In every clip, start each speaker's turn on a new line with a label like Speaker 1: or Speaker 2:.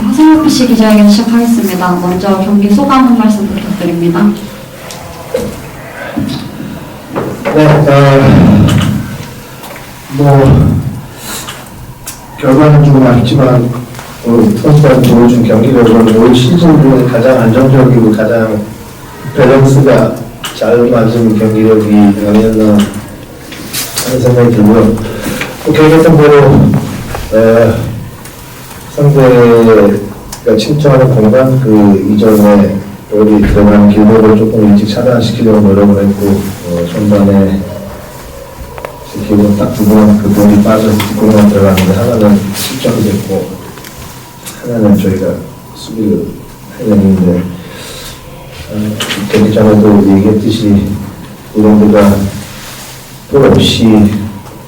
Speaker 1: 하성욱 PC 기자회견 시작하겠습니다. 먼저 경기 소감 한 말씀 부탁드립니다.
Speaker 2: 네, 어, 뭐, 결과는 조금 아쉽지만, 어, 선수단 보여준 경기력은 올 시즌 중에 가장 안정적이고 가장 밸런스가 잘 맞은 경기력이 아니었나 하는 생각이 들고요. 또 계획했던 대로, 어, 상대가 침투하는 공간, 그 이전에 우리 들어간 길목을 조금 일찍 차단시키려고 노력을 했고, 어, 전반에 지키고 딱 두 번그 볼이 빠져서 뒷공간 들어갔는데 하나는 실점이 됐고, 하나는 저희가 수비를 해냈는데, 어, 경기 전에도 얘기했듯이 우리가 볼 없이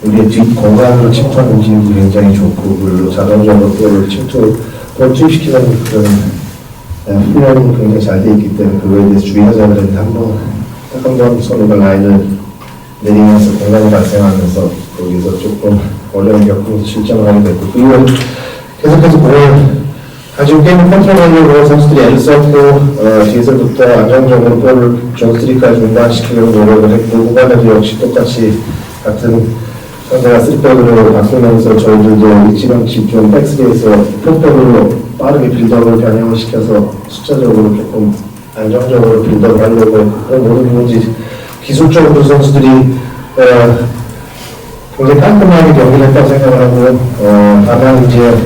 Speaker 2: 우리의 뒷 공간으로 침투하는 움직임도 굉장히 좋고, 그리고 자동적으로 볼을 침투, 볼 투입시키는 그런 어, 훈련이 굉장히 잘돼 있기 때문에 그거에 대해서 주의하자 그랬는데 한번 딱한번 선수가 라인을 내리면서 공간이 발생하면서 거기서 조금 어려움을 겪으면서 실점을 하게 됐고 그 이후에 계속해서 공을 가지고 게임을 컨트롤하려고 선수들이 애를 썼고 어, 뒤에서부터 안정적으로 볼을 존스리까지 중단시키려고 노력을 했고 후반에도 역시 똑같이 같은 상대가 쓰리백으로 바꾸면서 저희들도 일찌감치 좀 백스리에서 포백으로 빠르게 빌드업을 변형을 시켜서 숫자적으로 조금 안정적으로 빌드업을 하려고 모든 부분이 기술적으로 선수들이 어, 굉장히 깔끔하게 경기를 했다고 생각을 하고 어, 다만 이제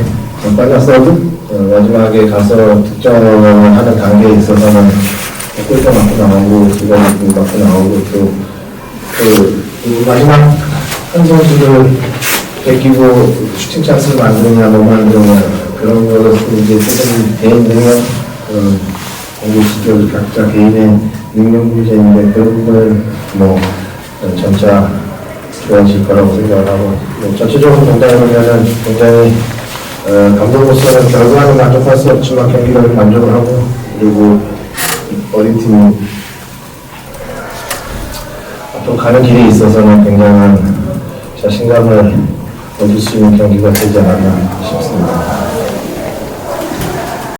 Speaker 2: 서드 어, 마지막에 가서 득점을 하는 단계에 있어서는 골대 맞고 나오고 두번 맞고 나오고 또그 그 마지막 한 선수를 베끼고 슈팅 찬스를 만드느냐 못 만드느냐 그런 거는 이제 조금 개인 능력 그런 공격 수들 각자 개인의 능력 문제인데 그런 부분은 뭐 어, 점차 좋아질 거라고 생각을 하고 뭐 전체적으로 본다면은 굉장히 어, 감독으로서는 결과는 만족할 수 없지만 경기력을 만족을 하고 그리고 어린 팀이 앞으로 가는 길에 있어서는 굉장한 자신감을 얻을 수 있는 경기가 되지 않았나 싶습니다.